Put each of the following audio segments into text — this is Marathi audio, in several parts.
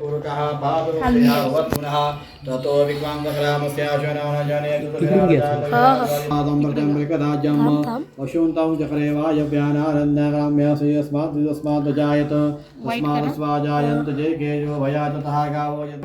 पुरुषः पादुरुषः पुनः ततो विद्वांसग्रामस्याश्वनवनजनयतुतराजम् पशून्तं चक्रे वायव्यानारण्यग्राम्यस्मात् तस्मात् जायत तस्मात् स्वाजायन्त जय केजो भया ततः गावो यत्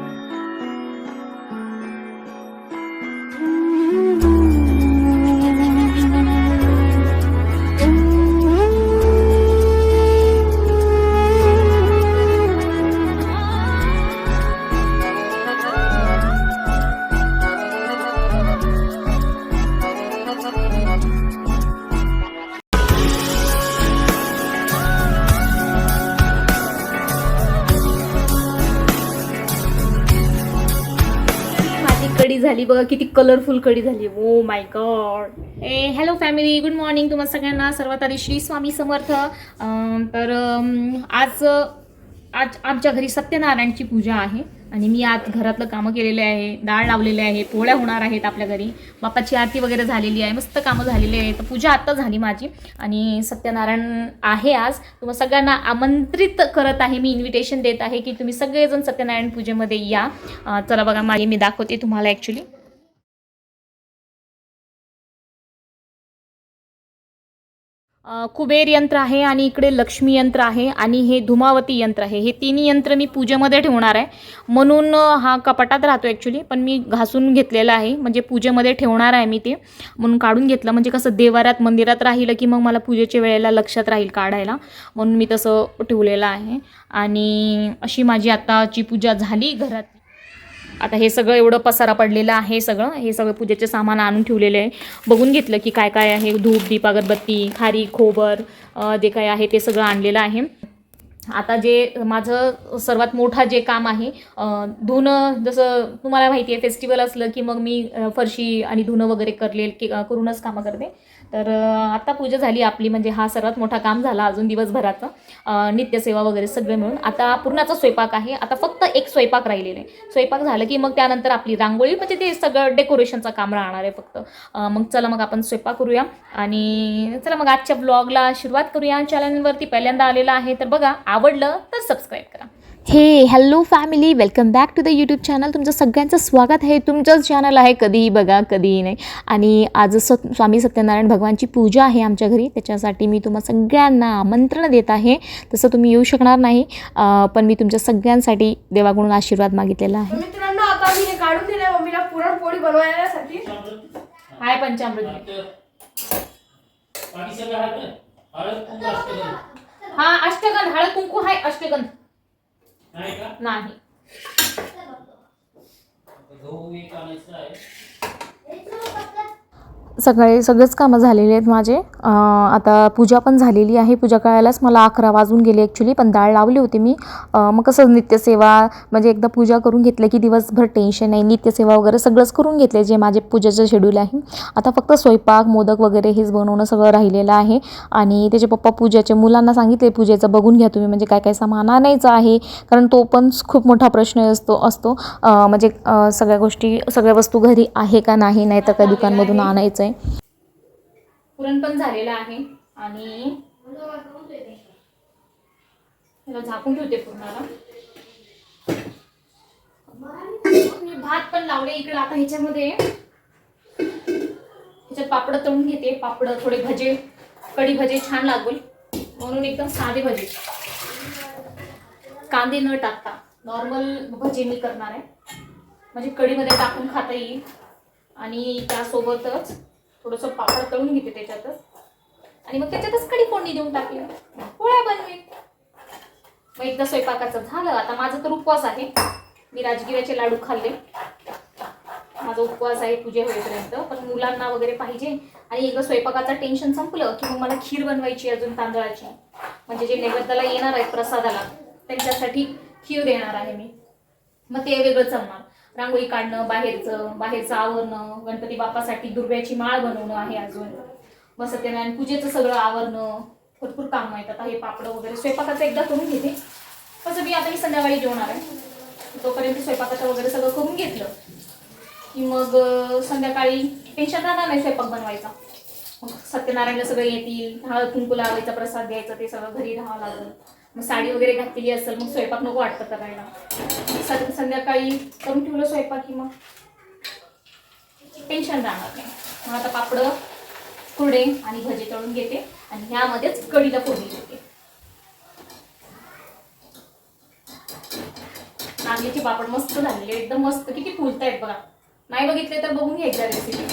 कढी झाली बघा किती कलरफुल कढी झाली. ओ माय गॉड ए हॅलो फॅमिली गुड मॉर्निंग तुम्हाला सगळ्यांना सर्वात आधी श्री स्वामी समर्थ. तर आज आज आमच्या घरी सत्यनारायणची पूजा आहे आणि मी आज घरातलं कामं केलेले आहे. डाळ लावलेले आहे पोळ्या होणार आहेत आपल्या घरी. बापाची आरती वगैरे झालेली आहे मस्त कामं झालेली आहे तर पूजा आत्ता झाली माझी आणि सत्यनारायण आहे आज. तुम्हाला सगळ्यांना आमंत्रित करत आहे मी इन्व्हिटेशन देत आहे की तुम्ही सगळेजण सत्यनारायण पूजेमध्ये या. चला बघा माझे मी दाखवते तुम्हाला ॲक्च्युली कुबेर यंत्र आहे आणि इकडे लक्ष्मी यंत्र आहे आणि हे धुमावती यंत्र आहे. हे तिन्ही यंत्र मी पूजेमध्ये ठेवणार आहे. म्हणून हा कपाटात राहतो ॲक्च्युली पण मी घासून घेतलेला आहे. म्हणजे पूजेमध्ये ठेवणार आहे मी ते. म्हणून काढून घेतलं. म्हणजे कसं देवारात मंदिरात राहिलं की मग मला पूजेच्या वेळेला लक्षात राहील काढायला. म्हणून मी तसं ठेवलेलं आहे. आणि अशी माझी आताची पूजा झाली. घरात आता हे सगळं एवढं पसारा पडलेलं आहे सगळं. हे सगळं पूजेचे सामान आणून ठेवलेले आहे. बघून घेतलं की काय काय आहे. धूप दीप अगरबत्ती खारी खोबर जे काय आहे ते सगळं आणलेलं आहे. आता जे माझं सर्वात मोठा जे काम आहे धुणं जसं तुम्हाला माहिती आहे फेस्टिवल असलं की मग मी फरशी आणि धुणं वगैरे करले की करूनच कामं करते. तर आता पूजा झाली आपली म्हणजे हा सर्वात मोठा काम झाला अजून दिवसभराचं. नित्यसेवा वगैरे सगळे मिळून. आता पूर्णाचा स्वयंपाक आहे. आता फक्त एक स्वयंपाक राहिलेला आहे. स्वयंपाक झालं की मग त्यानंतर आपली रांगोळी म्हणजे ते सगळं डेकोरेशनचं काम राहणार आहे फक्त. मग चला मग आपण स्वयंपाक करूया. आणि चला मग आजच्या ब्लॉगला सुरुवात करूया. चॅनलवरती पहिल्यांदा आलेला आहे तर बघा आवडलं तर सबस्क्राईब करा. Hey hello family welcome back to the YouTube channel तुमचं सगळ्यांचं स्वागत आहे. तुमचंच चॅनल आहे कधीही बघा कधीही नाही. आणि आज सत स्वामी सत्यनारायण भगवानची पूजा आहे आमच्या घरी. त्याच्यासाठी मी तुम्हा सगळ्यांना आमंत्रण देत आहे. तसं तुम्ही येऊ शकणार नाही पण मी तुमच्या सगळ्यांसाठी देवाकडून आशीर्वाद मागितलेला आहे. मित्रांनो आता मी हे काढून दिले मम्मीला पुरणपोळी हाय पंचामृत. हा अष्टगंध हळद कुंकू हाय अष्टगंध. नाही सकाळी सगळेच कामं झालेले आहेत माझे. आता पूजा पण झालेली आहे. पूजा करायलाच मला अकरा वाजून गेले ॲक्च्युली पण डाळ लावली होती मी. मग कसं नित्यसेवा म्हणजे एकदा पूजा करून घेतलं की दिवसभर टेन्शन नाही. नित्यसेवा वगैरे सगळंच करून घेतले जे माझे पूजेचं शेड्यूल आहे. आता फक्त स्वयंपाक मोदक वगैरे हेच बनवणं सगळं राहिलेलं आहे. आणि त्याचे पप्पा पूजेचे मुलांना सांगितले पूजेचं. बघून घ्या तुम्ही म्हणजे काय काय सामान आणायचं आहे. कारण तो पण खूप मोठा प्रश्न असतो असतो. म्हणजे सगळ्या गोष्टी सगळ्या वस्तू घरी आहे का नाही? नाही तर काय दुकानमधून आणायचं आहे. पुरण पण झालेलं आहे आणि त्याला झाकून ठेवते पूर्ण मी भात पण लावले इकडे आता ह्याच्यामध्ये. ह्याच्यात पापड तळून घेते. पापड थोडे भजे कढी भजे छान लागेल. म्हणून एकदम साधे भजे. कांदे न टाकता. नॉर्मल भजे मी करणार आहे. म्हणजे कढीमध्ये टाकून खाता येईल. आणि त्यासोबतच थोडंसं पापड तळून घेते त्याच्यातच. आणि मग त्याच्यातच कढी फोडणी देऊन टाकली. पोळ्या बनवेल मग एकदा स्वयंपाकाचं झालं. आता माझं तर उपवास आहे. मी राजगिऱ्याचे लाडू खाल्ले. माझा उपवास आहे पूजे होईपर्यंत. पण मुलांना वगैरे पाहिजे. आणि एकदा स्वयंपाकाचं टेन्शन संपलं की मग मला खीर बनवायची अजून तांदळाची. म्हणजे जे नैवेद्याला येणार आहेत प्रसादाला त्यांच्यासाठी खीर देणार आहे मी. मग ते वेगळं चालणार रांगोळी काढणं बाहेरचं बाहेरचं आवरणं गणपती बाप्पासाठी दुर्व्याची माळ बनवणं आहे अजून. मग सत्यनारायण पूजेचं सगळं आवरणं भरपूर काम आहेत. आता हे पापड वगैरे स्वयंपाकाचं एकदा करून घेते. कसं मी आता मी संध्याकाळी जेवणार आहे. तोपर्यंत स्वयंपाकाचं वगैरे सगळं करून घेतलं की मग संध्याकाळी टेन्शन राहणार नाही स्वयंपाक बनवायचा. मग सत्यनारायणला सगळं येतील हळद कुंकू लावायचा प्रसाद द्यायचा ते सगळं घरी राहावं लागेल. मग साडी वगैरे घातलेली असेल मग स्वयंपाक नको वाटतं करायला. संध्याकाळी करून ठेवलं स्वयंपाक मग? टेन्शन राहणार नाही. मग आता पापड कुरडे आणि भजे तळून घेते आणि ह्यामध्येच कढीला फोडणी देते. नागलीचे पापड मस्त झालेले एकदम मस्त. किती फुलत आहेत बघा. नाही बघितले तर बघून घ्यायचा रेसिपी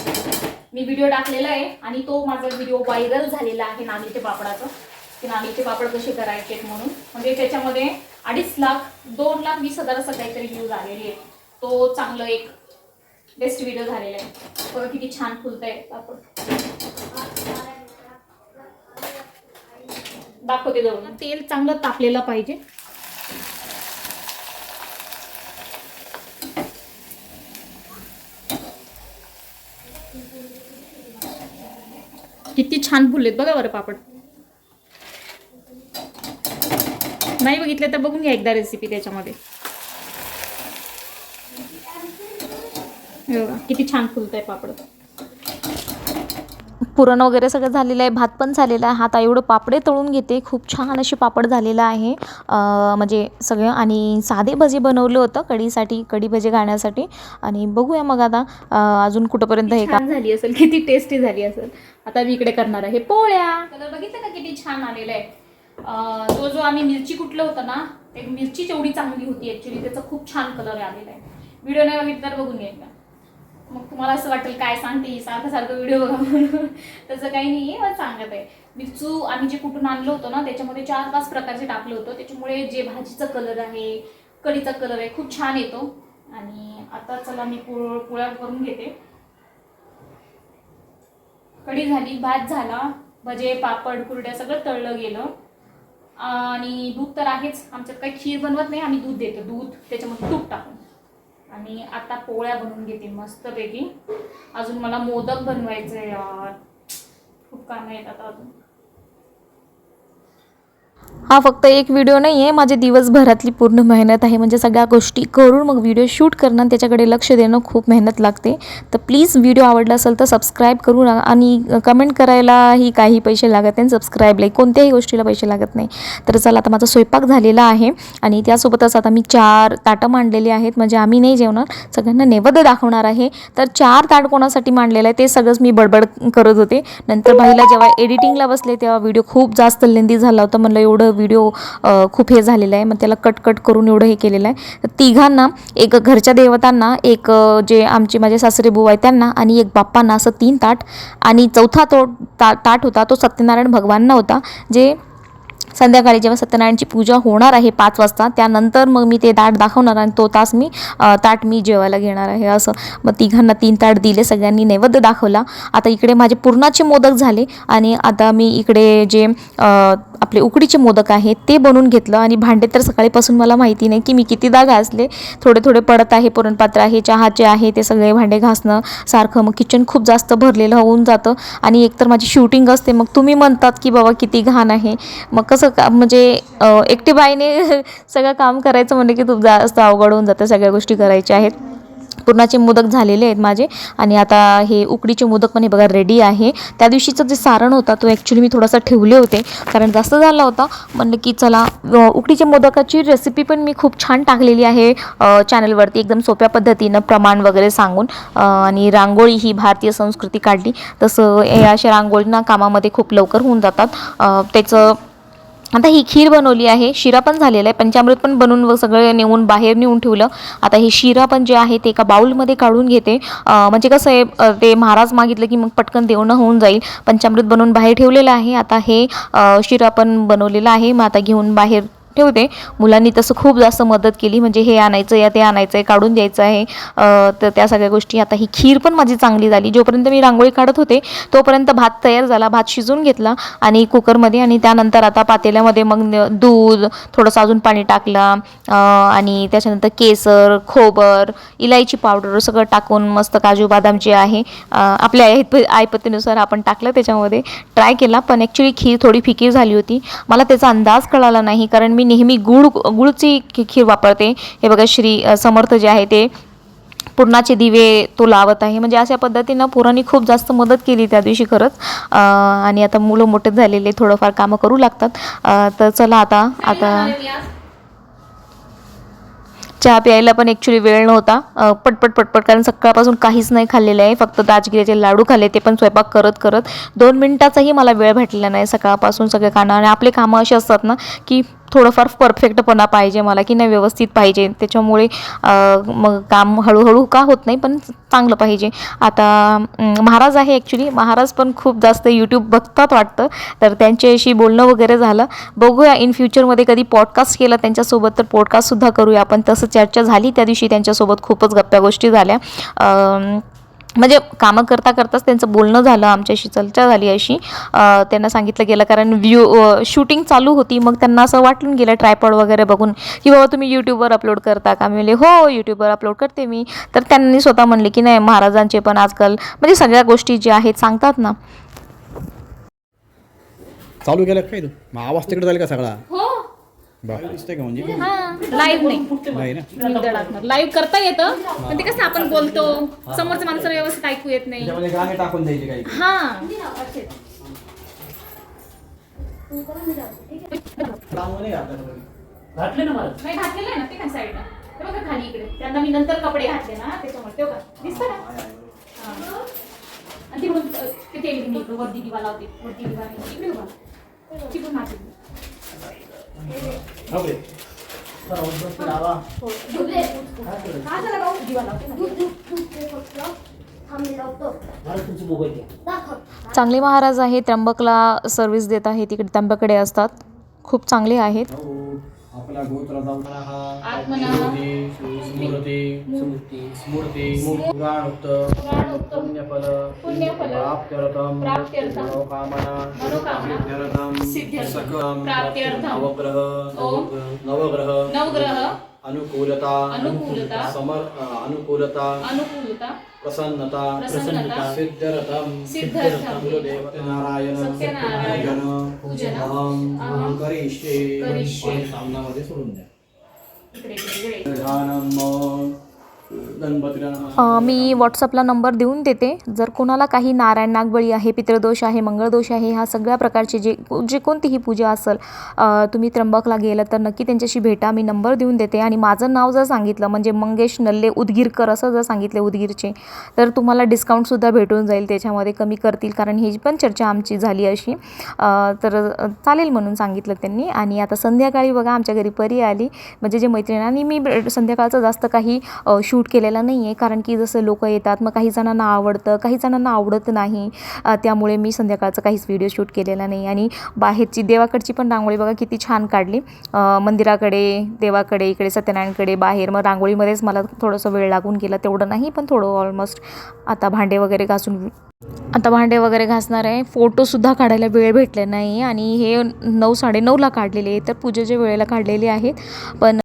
मी व्हिडिओ टाकलेला आहे आणि तो माझा व्हिडिओ व्हायरल झालेला आहे नागलीचे पापडाचा. की नागलीचे पापड कसे करायचे म्हणून. म्हणजे त्याच्यामध्ये अडीच लाख दोन लाख वीस हजार असं काहीतरी व्ह्यूज आलेले आहेत तो चांगलं एक बेस्ट व्हिडिओ झालेला आहे. बघा किती छान फुलत आहे पापड. दाखवते जवळ तेल चांगलं तापलेलं पाहिजे. किती छान फुललेत बघा बरं पापड. नाही बघितले तर बघून घ्या एकदा रेसिपी त्याच्यामध्ये. हे किती छान फुलत आहे पापड. पुरण वगैरे सगळं झालेलं आहे भात पण झालेला आहे. आता एवढं पापडे तळून घेते. खूप छान अशी पापड झालेलं आहे. म्हणजे सगळं आणि साधे भजे बनवलं होतं कढीसाठी कढी भजे घालण्यासाठी. आणि बघूया मग आता अजून कुठंपर्यंत हे का छान झाली असेल किती टेस्टी झाली असेल. आता मी इकडे करणार आहे. पोळ्या. कलर बघितलं का किती छान आलेला आहे? तो जो आम्ही मिरची कुठलं होतं ना एक मिरची एवढी चांगली होती ऍक्च्युली त्याचा खूप छान कलर आलेला आहे. व्हिडिओ नाही बघितला तर बघून घ्यायचा मग तुम्हाला असं वाटेल काय सांगते सारखं सारखं व्हिडिओ बघा म्हणून. तसं काही नाही आहे मला सांगत आहे. मिरचू आम्ही जे कुठून आणलं होतं ना त्याच्यामध्ये चार पाच प्रकारचे टाकलं होतं. त्याच्यामुळे जे भाजीचा कलर आहे कढीचा कलर आहे खूप छान येतो. आणि आता चला मी पोळ पोळ्या करून घेते. कढी झाली भात झाला भजे पापड कुरड्या सगळं तळलं गेलं. आणि दूध तर आहेच. आमच्यात काही खीर बनवत नाही आम्ही दूध देतो. दूध त्याच्यामध्ये तूप टाकून. आणि आता पोळ्या बनवून घेते मस्तपैकी अजून मला मोदक बनवायचे आहे यार. खूप कामं येतात आता अजून. हा फक्त एक व्हिडिओ नाही आहे माझी दिवसभरातली पूर्ण मेहनत आहे. म्हणजे सगळ्या गोष्टी करून मग व्हिडिओ शूट करणं त्याच्याकडे लक्ष देणं खूप मेहनत लागते. तर प्लीज व्हिडिओ आवडला असेल तर सबस्क्राईब करू नका आणि कमेंट करायलाही काही पैसे लागत नाही सबस्क्राईबलाही कोणत्याही गोष्टीला पैसे लागत नाही. तर चला आता माझा स्वयंपाक झालेला आहे. आणि त्यासोबतच आता मी चार ताटं मांडलेली आहेत. म्हणजे आम्ही नाही जेवणार. सगळ्यांना नैवेद्य दाखवणार आहे. तर चार ताट कोणासाठी मांडलेलं आहे ते सगळंच मी बडबड करत होते. नंतर बाईला जेव्हा एडिटिंगला बसले तेव्हा व्हिडिओ खूप जास्त लेंदी झाला होता. म्हणलं एवढं व्हिडिओ खूप हे झालेलं आहे. मग त्याला कट कट करून एवढं हे केलेलं आहे. तर तिघांना एक घरच्या देवतांना एक जे आमचे माझे सासरे आहे त्यांना आणि एक बाप्पांना असं तीन ताट आणि चौथा तो ता ताट होता तो सत्यनारायण भगवानना होता जे संध्याकाळी जेव्हा सत्यनारायणची पूजा होणार आहे पाच वाजता त्यानंतर मग मी ते ताट दाखवणार आणि तो तास मी ताट मी जेवायला घेणार आहे असं. मग तिघांना तीन ताट दिले सगळ्यांनी नैवेद्य दाखवला. आता इकडे माझे पूर्णाचे मोदक झाले आणि आता मी इकडे जे आपले उकडीचे मोदक आहेत ते बनवून घेतलं आणि भांडे तर सकाळीपासून मला माहिती नाही की मी कितीदा घासले. थोडे थोडे पडत आहे पुरणपात्र आहे चहाचे आहे ते सगळे भांडे घासणं सारखं. मग किचन खूप जास्त भरलेलं होऊन जातं आणि एकतर माझी शूटिंग असते. मग तुम्ही म्हणतात की बाबा किती घाण आहे. मग कसं का म्हणजे एकटी बाईने सगळं काम करायचं म्हणजे की खूप जास्त अवघड होऊन जातं सगळ्या गोष्टी करायच्या आहेत. पुरणाचे मोदक झालेले आहेत माझे आणि आता हे उकडीचे मोदक पण हे बघा रेडी आहे. त्या दिवशीचं जे सारण होता तो ॲक्च्युली मी थोडासा ठेवले होते. कारण जास्त झाला होता. म्हणलं की चला उकडीच्या मोदकाची रेसिपी पण मी खूप छान टाकलेली आहे चॅनलवरती एकदम सोप्या पद्धतीनं प्रमाण वगैरे सांगून आणि रांगोळी ही भारतीय संस्कृती काढली. तसं हे अशा रांगोळींना कामामध्ये खूप लवकर होऊन जातात. त्याचं आता ही खीर बनवली आहे शिरा पण झालेला आहे पंचामृत पण बनवून व सगळं नेऊन बाहेर नेऊन ठेवलं. आता हे शिरा पण जे आहे ते एका बाऊलमध्ये काढून घेते. म्हणजे कसं आहे ते महाराज मागितलं की मग पटकन देवणं होऊन जाईल. पंचामृत बनवून बाहेर ठेवलेलं आहे. आता हे शिरा पण बनवलेलं आहे. मग आता घेऊन बाहेर ठेवते. मुलांनी तसं खूप जास्त मदत केली. म्हणजे हे आणायचं या ते आणायचं आहे काढून द्यायचं आहे. तर त्या सगळ्या गोष्टी. आता ही खीर पण माझी चांगली झाली. जोपर्यंत मी रांगोळी काढत होते तोपर्यंत भात तयार झाला. भात शिजून घेतला आणि कुकरमध्ये आणि त्यानंतर आता पातेल्यामध्ये मग दूध थोडंसं अजून पाणी टाकलं. आणि त्याच्यानंतर केसर खोबर इलायची पावडर सगळं टाकून मस्त काजू बदाम जे आहे आपल्या ऐप ऐपतीनुसार आपण टाकलं त्याच्यामध्ये. ट्राय केला पण ॲक्च्युली खीर थोडी फिकीर झाली होती. मला त्याचा अंदाज कळाला नाही कारण मी मी नेहमी गुळ गुळची खीर वापरते. हे बघा श्री समर्थ जे आहे ते पुरणाचे दिवे तो लावत आहे. म्हणजे अशा पद्धतीनं पोरांनी खूप जास्त मदत केली त्या दिवशी खरंच. आणि आता मुलं मोठे झालेले थोडंफार कामं करू लागतात. तर चला आता आता चहा प्यायला पण ॲक्च्युली वेळ नव्हता. पटपट पटपट कारण सकाळपासून काहीच नाही खाल्लेलं आहे. फक्त राजगिऱ्याचे लाडू खाल्ले ते पण स्वयंपाक करत करत. दोन मिनटाचाही मला वेळ भेटलेला नाही सकाळपासून सगळे खाणं. आणि आपले कामं असे असतात ना की थोडंफार परफेक्टपणा पाहिजे मला की नाही व्यवस्थित पाहिजे. त्याच्यामुळे मग काम हळूहळू का होत नाही पण चांगलं पाहिजे. आता महाराज आहे ॲक्च्युली महाराज पण खूप जास्त यूट्यूब बघतात वाटतं. तर त्यांच्याशी बोलणं वगैरे झालं. बघूया इन फ्युचरमध्ये कधी पॉडकास्ट केला त्यांच्यासोबत तर पॉडकास्टसुद्धा करूया. आपण तसं चर्चा झाली त्या दिवशी त्यांच्यासोबत खूपच गप्प्या गोष्टी झाल्या. म्हणजे कामं करता करताच त्यांचं बोलणं झालं आमच्याशी चर्चा झाली अशी. त्यांना सांगितलं गेलं कारण व्ह्यू शूटिंग चालू होती मग त्यांना असं वाटून गेलं ट्रायपॉड वगैरे बघून की बाबा तुम्ही यूट्यूबवर अपलोड करता का? मी म्हणले हो यूट्यूबवर अपलोड करते मी. तर त्यांनी स्वतः म्हणले की नाही महाराजांचे पण आजकाल म्हणजे सगळ्या गोष्टी ज्या आहेत सांगतात ना. चालू केलं काय तू आवाज तिकडे जाईल का सगळा? हो दिसतंय का म्हणजे? लाईव्ह नाही. नाही ना? लाईव्ह करता येतं पण ते कसं आपण बोलतो? समोरच्या माणसाला व्यवस्थित ऐकू येत नाही. त्याच्यामध्ये गाणे टाकून द्यायचे काही. हा. लावून नाही घातलं तुम्ही. नाही घातलेलं आहे ना ते काय साईडला. ते बघा खाली इकडे. त्यांना मी नंतर कपडे घातले ना त्याच्यामुळे ते बघा. दिसतं ना? हा. आणि तिकडून अ, ते तेल घेऊन इकडं वरती दिवा लावते. वरती दिवा नाही. इकडे तिकडून मागे. चांगले महाराज आहे त्र्यंबकला सर्व्हिस देत आहे तिकडे त्र्यंबकडे असतात. खूप चांगले आहेत. आपला गोत्र जाऊन. स्मृती स्मृती. पुण्यफल. प्राप्त्यर्थम. मनोकामना. सिद्ध्यर्थम प्राप्त्यर्थम. नवग्रह. नवग्रह नवग्रह अनुकूलता अनुकूलता. समर अनुकूलता अनुकूलता प्रसन्नता प्रसन्नता. सिद्ध्यर्थम सिद्ध्यर्थम. गुरुदेव नारायण सत्यनारायण. पूजन. अहं अहं. करिष्ये करिष्ये. सामनामध्ये सोडून द्या इकडे इकडे मी व्हॉट्सअपला नंबर देऊन देते. जर कोणाला काही नारायण नागबळी आहे पितृदोष आहे मंगळदोष आहे ह्या सगळ्या प्रकारचे जे जे कोणतीही पूजा असेल तुम्ही त्र्यंबकला गेलं तर नक्की त्यांच्याशी भेटा. मी नंबर देऊन देते. आणि माझं नाव जर सांगितलं म्हणजे मंगेश नल्ले उदगीरकर असं जर सांगितले उदगीरचे तर तुम्हाला डिस्काउंटसुद्धा भेटून जाईल. त्याच्यामध्ये कमी करतील कारण ही पण चर्चा आमची झाली अशी. तर चालेल म्हणून सांगितलं त्यांनी. आणि आता संध्याकाळी बघा आमच्या घरी परी आली. म्हणजे जे मैत्रिणी आणि मी संध्याकाळचं जास्त काही शूट केलेलं नाही आहे कारण की जसं लोक येतात मग काही जणांना आवडतं काही जणांना आवडत नाही. त्यामुळे मी संध्याकाळचं काहीच व्हिडिओ शूट केलेला नाही. आणि बाहेरची देवाकडची पण रांगोळी बघा किती छान काढली. मंदिराकडे देवाकडे इकडे सत्यनारायणकडे बाहेर. मग रांगोळीमध्येच मला थोडंसं वेळ लागून गेला तेवढं नाही पण थोडं ऑलमोस्ट आता भांडे वगैरे घासून आता भांडे वगैरे घासणार आहे. फोटोसुद्धा काढायला वेळ भेटले नाही. आणि हे नऊ साडेनऊला काढलेले आहे तर पूजेच्या वेळेला काढलेले आहेत. पण